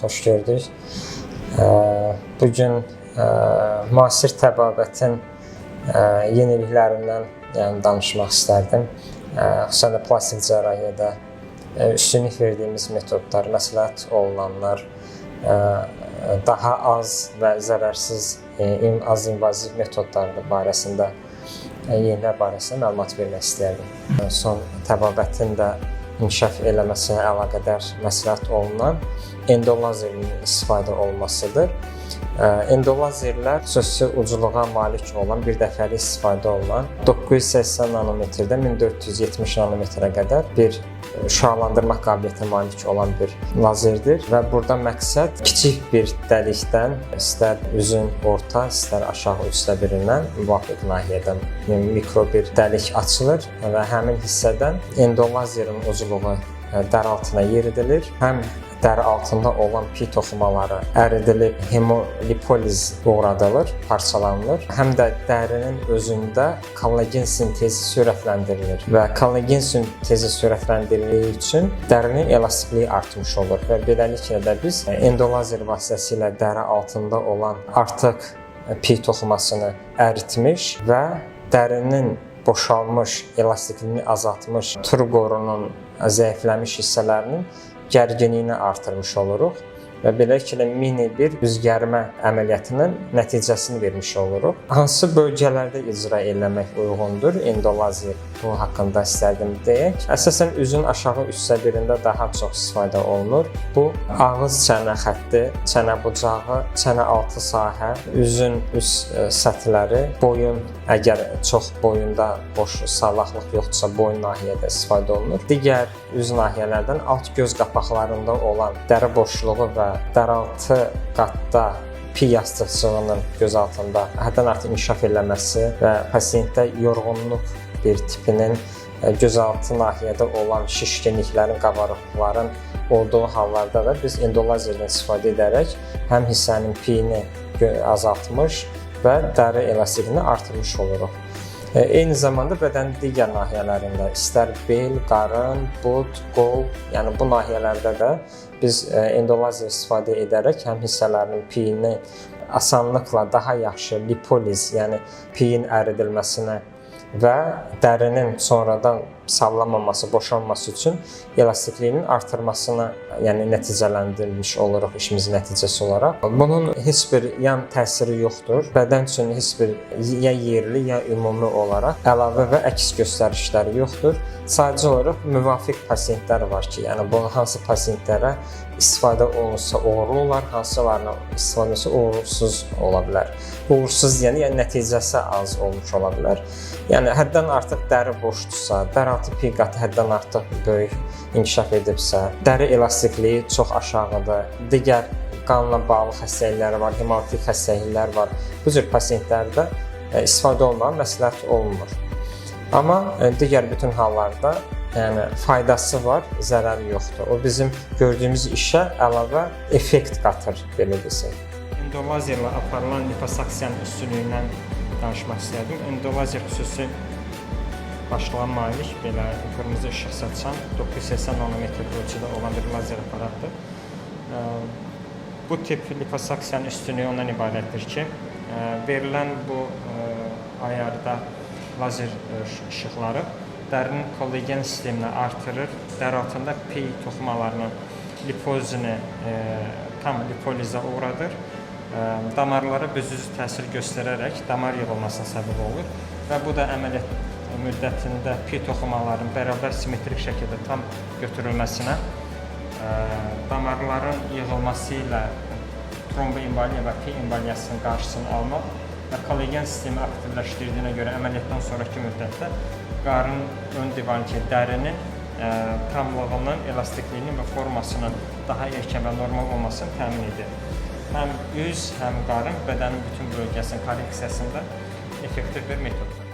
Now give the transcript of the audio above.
xoş gördük. Bu gün müasir təbabətin yeniliklərindən yəni danışmaq istərdim. Xüsusən də plastik cərrahiyyədə üstünlük verdiyimiz metodlar, məsləhət olunanlar, daha az və zərərsiz, az invaziv metodlar barəsində yenilər barəsində məlumat vermək istəyərdim. Son təbabətin də inkişaf eləməsinə əlaqədar məsləhət olunan endolazerinin istifadə olunmasıdır. Ə, Endolazerlər xüsusi ucluğa malik olan, bir dəfəlik istifadə olunan 980 nanometrdən 1470 nanometrə qədər bir şüalandırma qabiliyyətinə malik olan bir lazerdir və burada məqsəd kiçik bir dəlikdən, istər üzün orta, istər aşağı üstə birindən müvafiq nahiyədən mikro bir dəlik açılır və həmin hissədən endolazerin ucluğu ə, dər altına yeridilir. Həm dəri altında olan pi toxumaları əridilib hemolipoliz uğradılır, parçalanılır. Həm də dərinin özündə kollagen sintezi sürətləndirilir və kollagen sintezi sürətləndirildiyi üçün dərinin elastikliyi artmış olur və beləliklə də biz endolazer vasitəsilə dəri altında olan artıq pi toxumasını əritmiş və dərinin boşalmış, elastikliğini azaltmış turqorunun zəifləmiş hissələrinin gərginliyini artırmış oluruq və beləliklə mini bir üzgərmə əməliyyatının nəticəsini vermiş oluruq. Hansı bölgələrdə icra etmək uyğundur? Endolazer bu haqqında istərdim deyək. Əsasən üzün aşağı üstə birində daha çox istifadə olunur. Bu ağız çənə xətti, çənə bucağı, çənə altı sahə, üzün üst ə, səthləri, boyun əgər çox boyunda boş sağlaqlıq yoxdursa boyun nahiyədə istifadə olunur. Digər üz nahiyələrdən alt göz qapaqlarında olan dəri boşluğu və dəraltı qatda pi yastıqçığının göz altında həddən artıq inkişaf eləməsi və pasientdə yorğunluq bir tipinin ə, gözaltı nahiyədə olan şişkinliklərin, qabarıqlıqların olduğu hallarda da biz endolazerdən istifadə edərək həm hissənin piyini azaltmış və dəri elastikliyini artırmış oluruq. E, Eyni zamanda bədənin digər nahiyələrində, istər bel, qarın, bud, qol, yəni bu nahiyələrdə də biz e, endolazer istifadə edərək həm hissələrinin piyini asanlıqla daha yaxşı lipoliz, yəni piyin əridilməsinə və dərinin sonradan sallanmaması, boşalması üçün elastikliyin artırmasına, yəni nəticələndirilmiş oluruq işimizin nəticəsi olaraq. Bunun heç bir yan təsiri yoxdur. Bədən üçün heç bir ya yerli, ya ümumi olaraq əlavə və əks göstərişləri yoxdur. Sadəcə olaraq müvafiq pasientlər var ki, yəni bu hansı pasientlərə istifadə olunsa uğurlu olar, hansılarına istifadə olunsa uğursuz ola bilər. Uğursuz yəni, yəni nəticəsi az olmuş ola bilər. Yəni həddən artıq dəri boşdursa, dəraltı pi qatı həddən artıq böyük inkişaf edibsə, dəri elastikliyi çox aşağıdır, digər qanla bağlı xəstəliklər var, hemolitik xəstəliklər var. Bu cür pasientlərdə e, istifadə olmağı məsləhət olunmur. Amma e, digər bütün hallarda yəni faydası var, zərəri yoxdur. O bizim gördüyümüz işə əlavə effekt qatır belə desək. Endolazerlə aparılan liposaksiyanın üstünlüyündən danışmaq istərdim. Endolazer xüsusi başlığa malik belə qırmızı işıq saçan 980 nanometr ölçüdə olan bir lazer aparatdır. Bu tip liposaksiyanın üstünlüyü ondan ibarətdir ki, verilən bu ayarda lazer işıqları dərinin kollagen sistemini artırır, dər altında pi toxumalarının lipozini ə, tam lipolizə uğradır, ə, damarlara büzücü təsir göstərərək damar yığılmasına səbəb olur və bu da əməliyyat müddətində pi toxumaların bərabər simmetrik şəkildə tam götürülməsinə ə, damarların yığılması ilə tromboemboliya və pi emboliyasının qarşısını almaq və kollagen sistemi aktivləşdirdiyinə görə əməliyyatdan sonrakı müddətdə qarın ön divarındakı dərinin ə, tamlığının, elastikliyinin və formasının daha erkən və normal olmasını təmin edir. Həm üz, həm qarın bədənin bütün bölgəsinin korreksiyasında effektiv bir metoddur.